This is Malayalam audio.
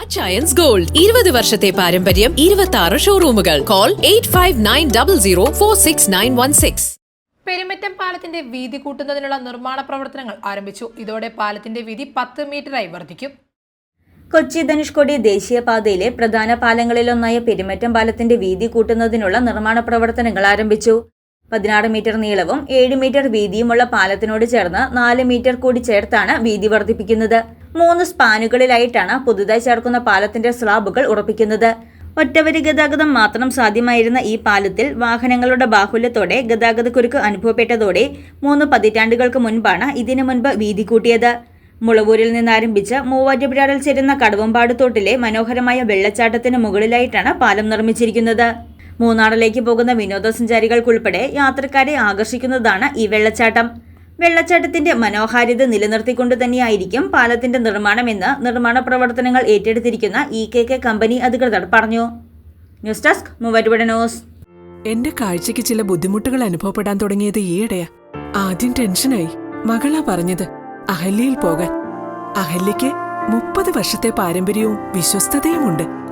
അച്ചയൻസ് ഗോൾഡ് ഇരുപത് വർഷത്തെ പാരമ്പര്യം ഇരുപത്തി ആറ് ഷോറൂമുകൾ call eight five nine double zero four six nine one six Perumattam പാലത്തിന്റെ വീതി കൂട്ടുന്നതിനുള്ള നിർമ്മാണ പ്രവർത്തനങ്ങൾ ആരംഭിച്ചു. ഇതോടെ പാലത്തിന്റെ വീതി പത്ത് മീറ്ററായി വർദ്ധിക്കും. കൊച്ചി ധനുഷ്കോടി ദേശീയപാതയിലെ പ്രധാന പാലങ്ങളിലൊന്നായ പെരുമറ്റം പാലത്തിന്റെ വീതി കൂട്ടുന്നതിനുള്ള നിർമ്മാണ പ്രവർത്തനങ്ങൾ ആരംഭിച്ചു. പതിനാറ് മീറ്റർ നീളവും ഏഴ് മീറ്റർ വീതിയുമുള്ള പാലത്തിനോട് ചേർന്ന് നാല് മീറ്റർ കൂടി ചേർത്താണ് വീതി വർദ്ധിപ്പിക്കുന്നത്. മൂന്ന് സ്പാനുകളിലായിട്ടാണ് പുതുതായി ചേർക്കുന്ന പാലത്തിന്റെ സ്ലാബുകൾ ഉറപ്പിക്കുന്നത്. ഒറ്റവരി ഗതാഗതം മാത്രം സാധ്യമായിരുന്ന ഈ പാലത്തിൽ വാഹനങ്ങളുടെ ബാഹുല്യത്തോടെ ഗതാഗതക്കുരുക്ക് അനുഭവപ്പെട്ടതോടെ മൂന്ന് പതിറ്റാണ്ടുകൾക്ക് മുൻപാണ് ഇതിനു മുൻപ് വീതി കൂട്ടിയത്. മുളവൂരിൽ നിന്നാരംഭിച്ച് മൂവാറ്റുപുഴയിൽ ചേരുന്ന കടവമ്പാട് തോട്ടിലെ മനോഹരമായ വെള്ളച്ചാട്ടത്തിന് മുകളിലായിട്ടാണ് പാലം നിർമ്മിച്ചിരിക്കുന്നത്. മൂന്നാറിലേക്ക് പോകുന്ന വിനോദസഞ്ചാരികൾക്കുൾപ്പെടെ യാത്രക്കാരെ ആകർഷിക്കുന്നതാണ് ഈ വെള്ളച്ചാട്ടം. വെള്ളച്ചാട്ടത്തിന്റെ മനോഹാരിത നിലനിർത്തിക്കൊണ്ട് തന്നെയായിരിക്കും പാലത്തിന്റെ നിർമ്മാണമെന്ന് നിർമ്മാണ പ്രവർത്തനങ്ങൾ ഏറ്റെടുത്തിരിക്കുന്ന ഇ കെ കെ കമ്പനി അധികൃതർ പറഞ്ഞു. News desk news. എന്റെ കാഴ്ചയ്ക്ക് ചില ബുദ്ധിമുട്ടുകൾ അനുഭവപ്പെടാൻ തുടങ്ങിയത് ഈയിടെയാ. ആദ്യം ടെൻഷനായി. മകളാ പറഞ്ഞത് അഹല്യയിൽ പോകാൻ. അഹല്യയ്ക്ക് മുപ്പത് വർഷത്തെ പാരമ്പര്യവും വിശ്വസ്തതയുമുണ്ട്.